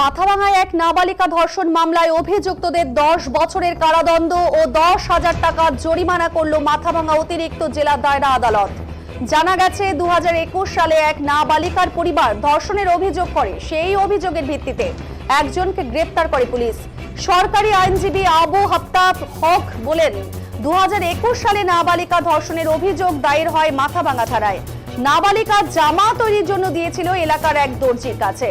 মাথাভাঙায় এক নাবালিকা ধর্ষণ মামলায় অভিযুক্তদের দশ বছরের কারাদণ্ড ও দশ হাজার টাকা জরিমানা করল মাথাভাঙা অতিরিক্ত জেলা দায়রা আদালত। জানা গেছে দু হাজার একুশ সালে এক নাবালিকার পরিবার ধর্ষণের অভিযোগ করে। সেই অভিযোগের ভিত্তিতে একজনকে গ্রেপ্তার করে পুলিশ। সরকারি আইনজীবী আবু হাফতাব হক বলেন দু হাজার একুশ সালে নাবালিকা ধর্ষণের অভিযোগ দায়ের হয় মাথাভাঙা থানায়। নাবালিকা জামা তৈরির জন্য দিয়েছিল এলাকার এক দর্জির কাছে।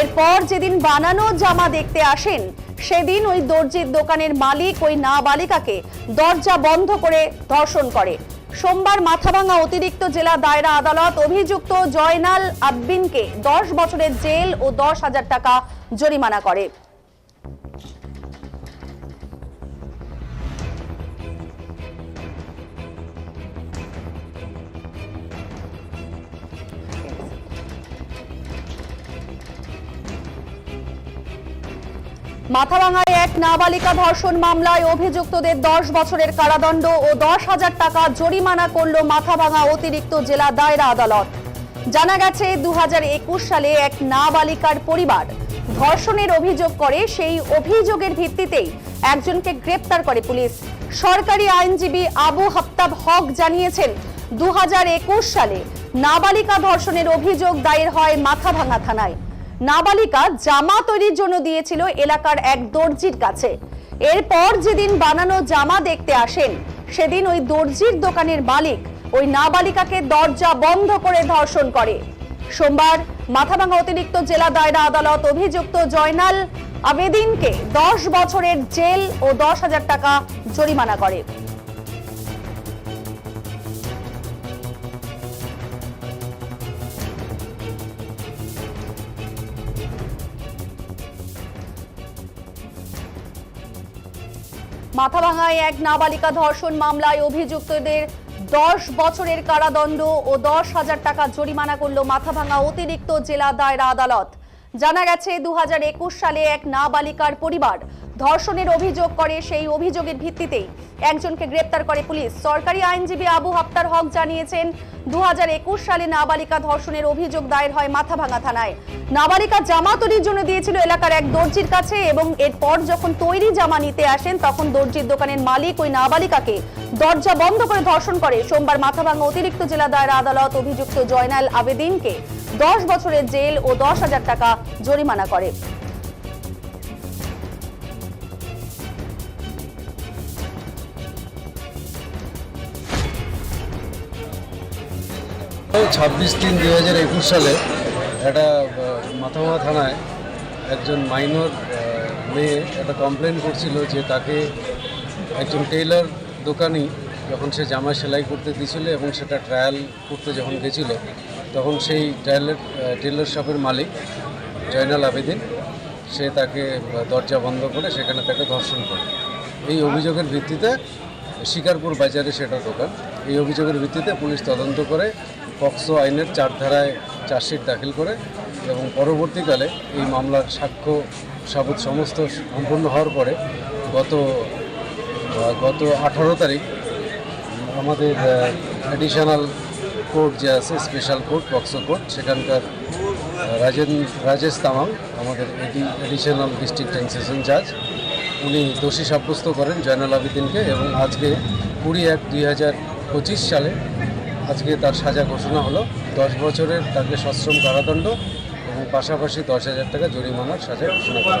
এরপর যেদিন বানানো জামা দেখতে আসেন, সেদিন ওই দর্জির দোকানের মালিক ওই নাবালিকাকে দরজা বন্ধ করে ধর্ষণ করে। সোমবার মাথাভাঙা অতিরিক্ত জেলা দায়রা আদালত অভিযুক্ত জয়নাল আব্বিনকে দশ বছরের জেল ও দশ হাজার টাকা জরিমানা করে। মাথাভাঙায় এক নাবালিকা ধর্ষণ মামলায় অভিযুক্তদের দশ বছরের কারাদণ্ড ও দশ হাজার টাকা জরিমানা করল মাথাভাঙা অতিরিক্ত জেলা দায়রা আদালত। জানা গেছে, দুহাজার একুশ সালে এক নাবালিকার পরিবার ধর্ষণের অভিযোগ করে, সেই অভিযোগের ভিত্তিতেই একজনকে গ্রেপ্তার করে পুলিশ। সরকারি আইনজীবী আবু হাফতাব হক জানিয়েছেন দু হাজার একুশ সালে নাবালিকা ধর্ষণের অভিযোগ দায়ের হয় মাথাভাঙা থানায়। নাবালিকা জামা তৈরির জন্য দিয়েছিল এলাকার এক দর্জির কাছে। এরপর যেদিন বানানো জামা দেখতে আসেন, সেদিন ওই দর্জির দোকানের মালিক ওই নাবালিকাকে দরজা বন্ধ করে ধর্ষণ করে। সোমবার মাথাভাঙা অতিরিক্ত জেলা দায়রা আদালত অভিযুক্ত জয়নাল আবেদিনকে দশ বছরের জেল ও দশ হাজার টাকা জরিমানা করে। মাথাভাঙায় এক নাবালিকা ধর্ষণ মামলায় অভিযুক্তদের দশ বছরের কারাদণ্ড ও দশ হাজার টাকা জরিমানা করল মাথাভাঙা অতিরিক্ত জেলা দায়রা আদালত। জানা গেছে দু হাজার একুশ সালে এক নাবালিকার পরিবার ধর্ষণের অভিযোগ করে সেই অভিযোগের ভিত্তিতেই একজনকে গ্রেপ্তার করে পুলিশ। সরকারি আইনজীবী আবু হাফতার হক জানিয়েছেন দুহাজার একুশ সালে নাবালিকা ধর্ষণের অভিযোগ দায়ের হয় মাথাভাঙা থানায়। নাবালিকা জামা তৈরির জন্য দিয়েছিল এলাকার এক দর্জির কাছে এবং এরপর যখন তৈরি জামা নিতে আসেন, তখন দর্জির দোকানের মালিক ওই নাবালিকাকে দরজা বন্ধ করে ধর্ষণ করে। সোমবার মাথাভাঙা অতিরিক্ত জেলা দায়রা আদালত অভিযুক্ত জয়নাল আবেদিনকে দশ বছরের জেল ও দশ হাজার টাকা জরিমানা করে। ছাব্বিশ তিন দুই হাজার একুশ সালে একটা মাথামা থানায় একজন মাইনর মেয়ে একটা কমপ্লেন করছিল যে তাকে একজন টেইলার দোকানি যখন সে জামা সেলাই করতে দিয়েছিল এবং সেটা ট্রায়াল করতে যখন গেছিল, তখন সেই ট্রায়ালের টেইলার শপের মালিক জয়নাল আবেদিন, সে তাকে দরজা বন্ধ করে সেখানে তাকে ধর্ষণ করে। এই অভিযোগের ভিত্তিতে শিকারপুর বাজারে সেটা দোকান। এই অভিযোগের ভিত্তিতে পুলিশ তদন্ত করে পক্সো আইনের চার ধারায় চার্জশিট দাখিল করে এবং পরবর্তীকালে এই মামলার সাক্ষ্য সাবুত সমস্ত সম্পূর্ণ হওয়ার পরে গত গত আঠারো তারিখ আমাদের অ্যাডিশনাল কোর্ট যে আছে স্পেশাল কোর্ট পক্সো কোর্ট সেখানকার রাজেন, রাজেশ তামাং, আমাদের এডিশনাল ডিস্ট্রিক্ট অ্যান্ড সেশন জাজ উনি দোষী সাব্যস্ত করেন জয়নাল আবেদিনকে এবং আজকে কুড়ি এক দুই হাজার পঁচিশ সালে আজকে তার সাজা ঘোষণা হলো। দশ বছরের তাকে সশ্রম কারাদণ্ড এবং পাশাপাশি দশ হাজার টাকা জরিমানার সাজা ঘোষণা করা